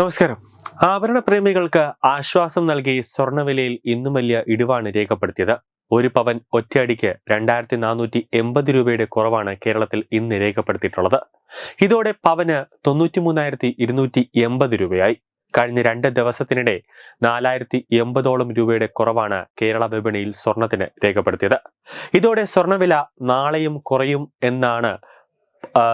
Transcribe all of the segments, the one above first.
നമസ്കാരം. ആഭരണ പ്രേമികൾക്ക് ആശ്വാസം നൽകി സ്വർണവിലയിൽ ഇന്നും വലിയ ഇടിവാണ് രേഖപ്പെടുത്തിയത്. ഒരു പവൻ ഒറ്റയടിക്ക് രണ്ടായിരത്തി നാനൂറ്റി എൺപത് രൂപയുടെ കുറവാണ് കേരളത്തിൽ ഇന്ന് രേഖപ്പെടുത്തിയിട്ടുള്ളത്. ഇതോടെ പവന് തൊണ്ണൂറ്റി മൂന്നായിരത്തി ഇരുന്നൂറ്റി എൺപത് രൂപയായി. കഴിഞ്ഞ രണ്ട് ദിവസത്തിനിടെ നാലായിരത്തി എൺപതോളം രൂപയുടെ കുറവാണ് കേരള വിപണിയിൽ സ്വർണത്തിന് രേഖപ്പെടുത്തിയത്. ഇതോടെ സ്വർണവില നാളെയും കുറയും എന്നാണ്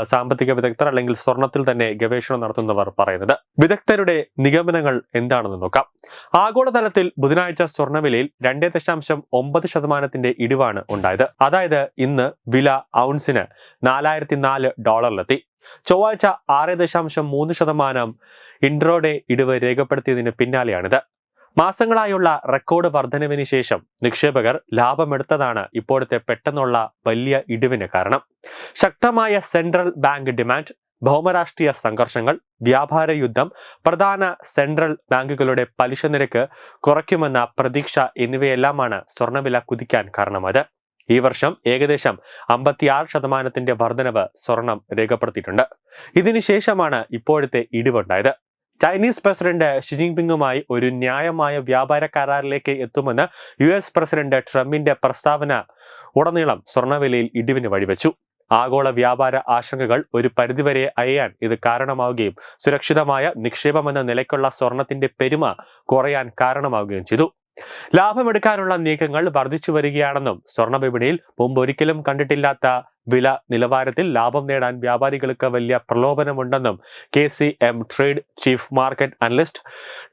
സാമ്പത്തിക വിദഗ്ധർ അല്ലെങ്കിൽ സ്വർണത്തിൽ തന്നെ ഗവേഷണം നടത്തുന്നവർ പറയുന്നത്. വിദഗ്ധരുടെ നിഗമനങ്ങൾ എന്താണെന്ന് നോക്കാം. ആഗോളതലത്തിൽ ബുധനാഴ്ച സ്വർണവിലയിൽ രണ്ടേ ദശാംശം ഒമ്പത് ശതമാനത്തിന്റെ ഇടിവാണ് ഉണ്ടായത്. അതായത് ഇന്ന് വില ഔൺസിന് നാലായിരത്തി നാല് ഡോളറിലെത്തി. ചൊവ്വാഴ്ച ആറ് ദശാംശം മൂന്ന് ശതമാനം ഇൻട്രോഡേ ഇടിവ് രേഖപ്പെടുത്തിയതിന് പിന്നാലെയാണിത്. മാസങ്ങളായുള്ള റെക്കോർഡ് വർധനവിന് ശേഷം നിക്ഷേപകർ ലാഭമെടുത്തതാണ് ഇപ്പോഴത്തെ പെട്ടെന്നുള്ള വലിയ ഇടിവിന് കാരണം. ശക്തമായ സെൻട്രൽ ബാങ്ക് ഡിമാൻഡ് ഭൗമരാഷ്ട്രീയ സംഘർഷങ്ങൾ വ്യാപാര യുദ്ധം പ്രധാന സെൻട്രൽ ബാങ്കുകളുടെ പലിശ നിരക്ക് കുറയ്ക്കുമെന്ന പ്രതീക്ഷ എന്നിവയെല്ലാമാണ് സ്വർണവില കുതിക്കാൻ കാരണമായത്. ഈ വർഷം ഏകദേശം അമ്പത്തിയാറ് ശതമാനത്തിന്റെ വർധനവ് സ്വർണം രേഖപ്പെടുത്തിയിട്ടുണ്ട്. ഇതിനുശേഷമാണ് ഇപ്പോഴത്തെ ഇടിവുണ്ടായത്. ചൈനീസ് പ്രസിഡന്റ് ഷി ജിൻപിങ്ങുമായി ഒരു ന്യായമായ വ്യാപാര കരാറിലേക്ക് എത്തുമെന്ന് യു എസ് പ്രസിഡന്റ് ട്രംപിന്റെ പ്രസ്താവന ഉടനീളം സ്വർണവിലയിൽ ഇടിവിന് വഴിവെച്ചു. ആഗോള വ്യാപാര ആശങ്കകൾ ഒരു പരിധിവരെ അയയാൻ ഇത് കാരണമാവുകയും സുരക്ഷിതമായ നിക്ഷേപമെന്ന നിലയ്ക്കുള്ള സ്വർണത്തിന്റെ പെരുമ കുറയാൻ കാരണമാവുകയും ചെയ്തു. ലാഭമെടുക്കാനുള്ള നീക്കങ്ങൾ വർദ്ധിച്ചു വരികയാണെന്നും സ്വർണ വിപണിയിൽ മുമ്പ് ഒരിക്കലും കണ്ടിട്ടില്ലാത്ത വില നിലവാരത്തിൽ ലാഭം നേടാൻ വ്യാപാരികൾക്ക് വലിയ പ്രലോഭനമുണ്ടെന്നും K C M trade chief market analyst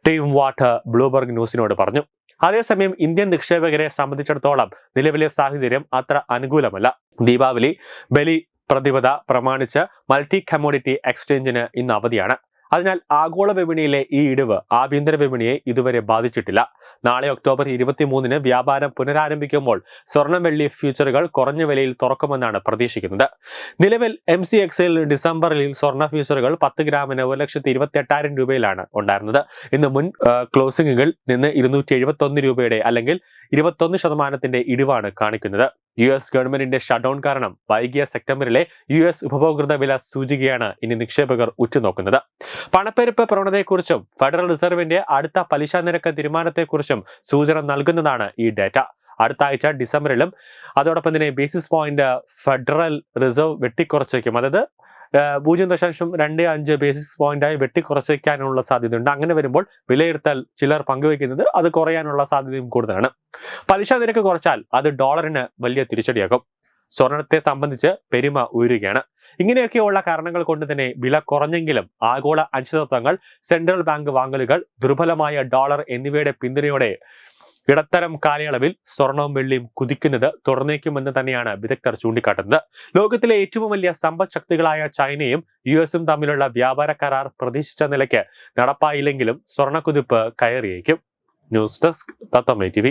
Tim Waterer Bloomberg ന്യൂസിനോട് പറഞ്ഞു. അതേസമയം ഇന്ത്യൻ നിക്ഷേപകരെ സംബന്ധിച്ചിടത്തോളം നിലവിലെ സാഹചര്യം അത്ര അനുകൂലമല്ല. ദീപാവലി ബലി പ്രതിപദ പ്രമാണിച്ച് മൾട്ടി കമ്മോഡിറ്റി എക്സ്ചേഞ്ചിന് ഇന്ന് അവധിയാണ്. അതിനാൽ ആഗോള വിപണിയിലെ ഈ ഇടിവ് ആഭ്യന്തര വിപണിയെ ഇതുവരെ ബാധിച്ചിട്ടില്ല. നാളെ ഒക്ടോബർ ഇരുപത്തിമൂന്നിന് വ്യാപാരം പുനരാരംഭിക്കുമ്പോൾ സ്വർണം വെള്ളി ഫ്യൂച്ചറുകൾ കുറഞ്ഞ വിലയിൽ തുറക്കുമെന്നാണ് പ്രതീക്ഷിക്കുന്നത്. നിലവിൽ എം സി എക്സിൽ ഡിസംബറിൽ സ്വർണ ഫ്യൂച്ചറുകൾ പത്ത് ഗ്രാമിന് ഒരു ലക്ഷത്തി ഇരുപത്തി എട്ടായിരം രൂപയിലാണ് ഉണ്ടായിരുന്നത്. ഇന്ന് മുൻ ക്ലോസിംഗുകൾ നിന്ന് ഇരുന്നൂറ്റി എഴുപത്തി രൂപയുടെ അല്ലെങ്കിൽ ഇരുപത്തൊന്ന് ശതമാനത്തിന്റെ ഇടിവാണ് കാണിക്കുന്നത്. യു എസ് ഗവൺമെന്റിന്റെ ഷട്ട്ഡൌൺ കാരണം വൈകിയ സെപ്റ്റംബറിലെ യു എസ് ഉപഭോക്തൃ വില സൂചികയാണ് ഇനി നിക്ഷേപകർ ഉറ്റുനോക്കുന്നത്. പണപ്പെരുപ്പ് പ്രവണതയെക്കുറിച്ചും ഫെഡറൽ റിസർവിന്റെ അടുത്ത പലിശ നിരക്ക് തീരുമാനത്തെക്കുറിച്ചും സൂചന നൽകുന്നതാണ് ഈ ഡാറ്റ അടുത്ത ആഴ്ച ഡിസംബറിലും അതോടൊപ്പം തന്നെ ബേസിസ് പോയിന്റ് ഫെഡറൽ റിസർവ് വെട്ടിക്കുറച്ചേക്കും. അതായത് പൂജ്യം ദശാംശം രണ്ട് അഞ്ച് ബേസിസ് പോയിന്റായി വെട്ടിക്കുറച്ചേക്കാനുള്ള സാധ്യതയുണ്ട്. അങ്ങനെ വരുമ്പോൾ വിലയിരുത്തൽ ചിലർ പങ്കുവയ്ക്കുന്നത് അത് കുറയാനുള്ള സാധ്യതയും കൂടുതലാണ്. പലിശ നിരക്ക് കുറച്ചാൽ അത് ഡോളറിന് വലിയ തിരിച്ചടിയാകും. സ്വർണത്തെ സംബന്ധിച്ച് പെരുമ ഉയരുകയാണ്. ഇങ്ങനെയൊക്കെയുള്ള കാരണങ്ങൾ കൊണ്ട് തന്നെ വില കുറഞ്ഞെങ്കിലും ആഗോള അനിശ്ചിതത്വങ്ങൾ സെൻട്രൽ ബാങ്ക് വാങ്ങലുകൾ ദുർബലമായ ഡോളർ എന്നിവയുടെ പിന്തുണയോടെ ഇടത്തരം കാലയളവിൽ സ്വർണവും വെള്ളിയും കുതിക്കുന്നത് തുടർന്നേക്കുമെന്ന് തന്നെയാണ് വിദഗ്ധർ ചൂണ്ടിക്കാട്ടുന്നത്. ലോകത്തിലെ ഏറ്റവും വലിയ സമ്പദ് ശക്തികളായ ചൈനയും യു എസും തമ്മിലുള്ള വ്യാപാര കരാർ പ്രതീക്ഷിച്ച നിലയ്ക്ക് നടപ്പായില്ലെങ്കിലും സ്വർണക്കുതിപ്പ് കയറിയേക്കും. ന്യൂസ് ഡെസ്ക് തത്തമ്മ ടി